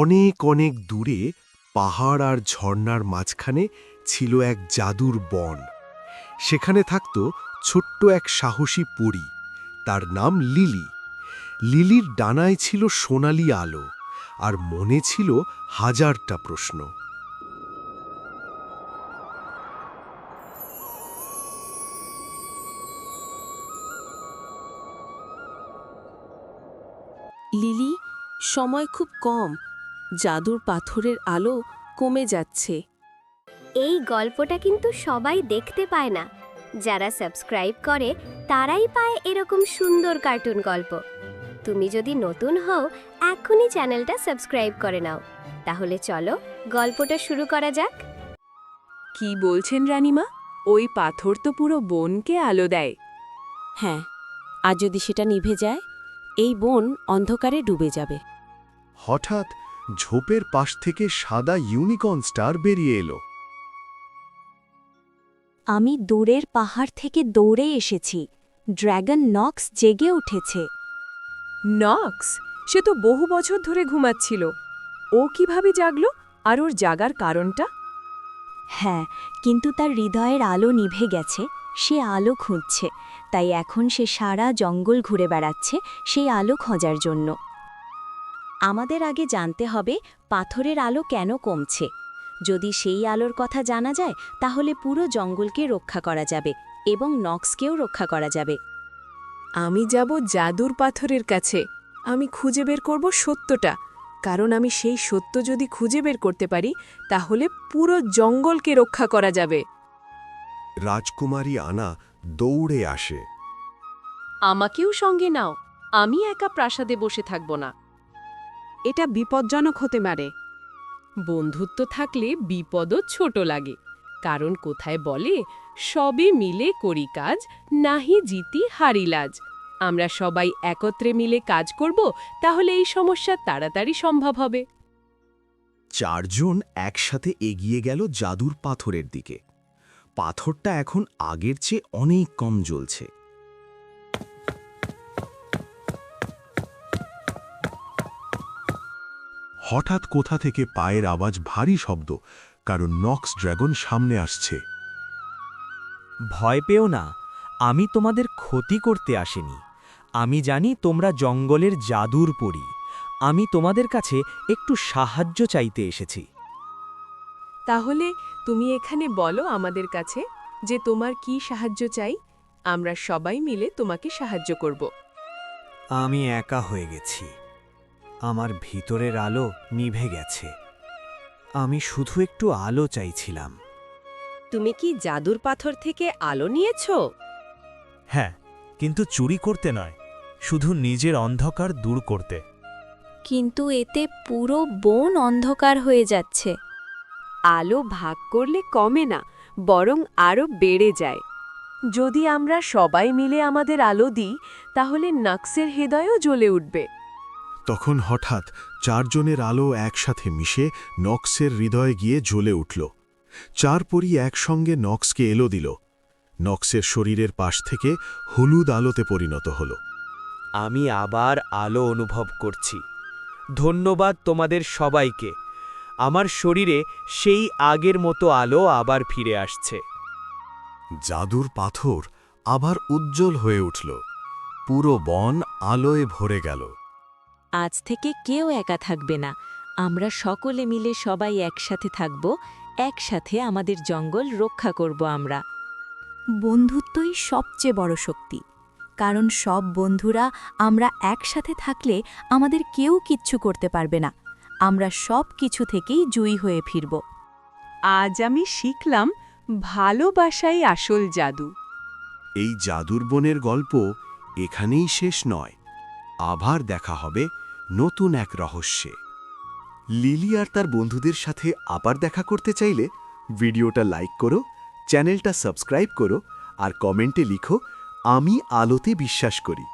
অনেক অনেক দূরে পাহাড় আর ঝর্ণার মাঝখানে ছিল এক জাদুর বন। সেখানে থাকত ছোট্ট এক সাহসী পরী, তার নাম লিলি। লিলির ডানায় ছিল সোনালি আলো আর মনে ছিল হাজারটা প্রশ্ন। লিলি, সময় খুব কম। জাদুর পাথরের আলো কমে যাচ্ছে। এই গল্পটা কিন্তু সবাই দেখতে পায় না। যারা সাবস্ক্রাইব করে তারাই পায় এরকম সুন্দর কার্টুন গল্প। তুমি যদি নতুন হও এখনই চ্যানেলটা সাবস্ক্রাইব করে নাও। তাহলে চলো গল্পটা শুরু করা যাক। কি বলছেন রানিমা? ওই পাথর তো পুরো বনকে আলো দেয়। হ্যাঁ আর যদি সেটা নিভে যায় এই বন অন্ধকারে ডুবে যাবে। হঠাৎ ঝোপের পাশ থেকে সাদা ইউনিকর্ন স্টার বেরিয়ে এলো। আমি দূরের পাহাড় থেকে দৌড়ে এসেছি। ড্র্যাগন নক্স জেগে উঠেছে। নক্স? সে তো বহু বছর ধরে ঘুমাচ্ছিল। ও কীভাবে জাগলো? আর ওর জাগার কারণটা? হ্যাঁ কিন্তু তার হৃদয়ের আলো নিভে গেছে। সে আলো খুঁজছে। তাই এখন সে সারা জঙ্গল ঘুরে বেড়াচ্ছে সেই আলো খোঁজার জন্য। আমাদের আগে জানতে হবে পাথরের আলো কেন কমছে। যদি সেই আলোর কথা জানা যায় তাহলে পুরো জঙ্গলকে রক্ষা করা যাবে এবং নক্সকেও রক্ষা করা যাবে। আমি যাব জাদুর পাথরের কাছে। আমি খুঁজে বের করব সত্যটা। কারণ আমি সেই সত্য যদি খুঁজে বের করতে পারি তাহলে পুরো জঙ্গলকে রক্ষা করা যাবে। রাজকুমারী আনা দৌড়ে আসে। আমাকেও সঙ্গে নাও। আমি একা প্রাসাদে বসে থাকব না। এটা বিপজ্জনক হতে পারে। বন্ধুত্ব থাকলে বিপদও ছোট লাগে, কারণ কোথায় বলে, সবে মিলে করি কাজ, নাহি জিতি হারিলাজ আমরা সবাই একত্রে মিলে কাজ করব, তাহলে এই সমস্যা তাড়াতাড়ি সম্ভব হবে। চারজন একসাথে এগিয়ে গেল জাদুর পাথরের দিকে। পাথরটা এখন আগের চেয়ে অনেক কম জ্বলছে। হঠাৎ কোথা থেকে পায়ের আওয়াজ ভারী শব্দ কারণ নক্স ড্রাগন সামনে আসছে। ভয় পেও না আমি তোমাদের ক্ষতি করতে আসিনি। আমি জানি তোমরা জঙ্গলের জাদুর পড়ি আমি তোমাদের কাছে একটু সাহায্য চাইতে এসেছি। তাহলে তুমি এখানে বলো আমাদের কাছে যে তোমার কি সাহায্য চাই আমরা সবাই মিলে তোমাকে সাহায্য করব। আমি একা হয়ে গেছি। আমার ভিতরের আলো নিভে গেছে। আমি শুধু একটু আলো চাইছিলাম। তুমি কি জাদুর পাথর থেকে আলো নিয়েছ? হ্যাঁ কিন্তু চুরি করতে নয় শুধু নিজের অন্ধকার দূর করতে। কিন্তু এতে পুরো বন অন্ধকার হয়ে যাচ্ছে। আলো ভাগ করলে কমে না বরং আরও বেড়ে যায়। যদি আমরা সবাই মিলে আমাদের আলো দিই তাহলে নাক্সের হৃদয়ও জ্বলে উঠবে। তখন হঠাৎ চারজনের আলো একসাথে মিশে নক্সের হৃদয়ে গিয়ে জ্বলে উঠল। চার পরি একসঙ্গে নক্সকে এলো দিল। নক্সের শরীরের পাশ থেকে হলুদ আলোতে পরিণত হল। আমি আবার আলো অনুভব করছি। ধন্যবাদ তোমাদের সবাইকে। আমার শরীরে সেই আগের মতো আলো আবার ফিরে আসছে। জাদুর পাথর আবার উজ্জ্বল হয়ে উঠল। পুরো বন আলোয় ভরে গেল। আজ থেকে কেউ একা থাকবে না। আমরা সকলে মিলে সবাই একসাথে থাকব একসাথে আমাদের জঙ্গল রক্ষা করব আমরা। বন্ধুত্বই সবচেয়ে বড় শক্তি। কারণ সব বন্ধুরা আমরা একসাথে থাকলে আমাদের কেউ কিচ্ছু করতে পারবে না। আমরা সব কিছু থেকেই জয়ী হয়ে ফিরব। আজ আমি শিখলাম ভালোবাসাই আসল জাদু। এই জাদুর বনের গল্প এখানেই শেষ নয়। আবার দেখা হবে নতুন এক রহস্যে। লিলি আর তার বন্ধুদের সাথে আবার দেখা করতে চাইলে ভিডিওটা লাইক করো, চ্যানেলটা সাবস্ক্রাইব করো আর কমেন্টে লিখো, আমি আলোতে বিশ্বাস করি।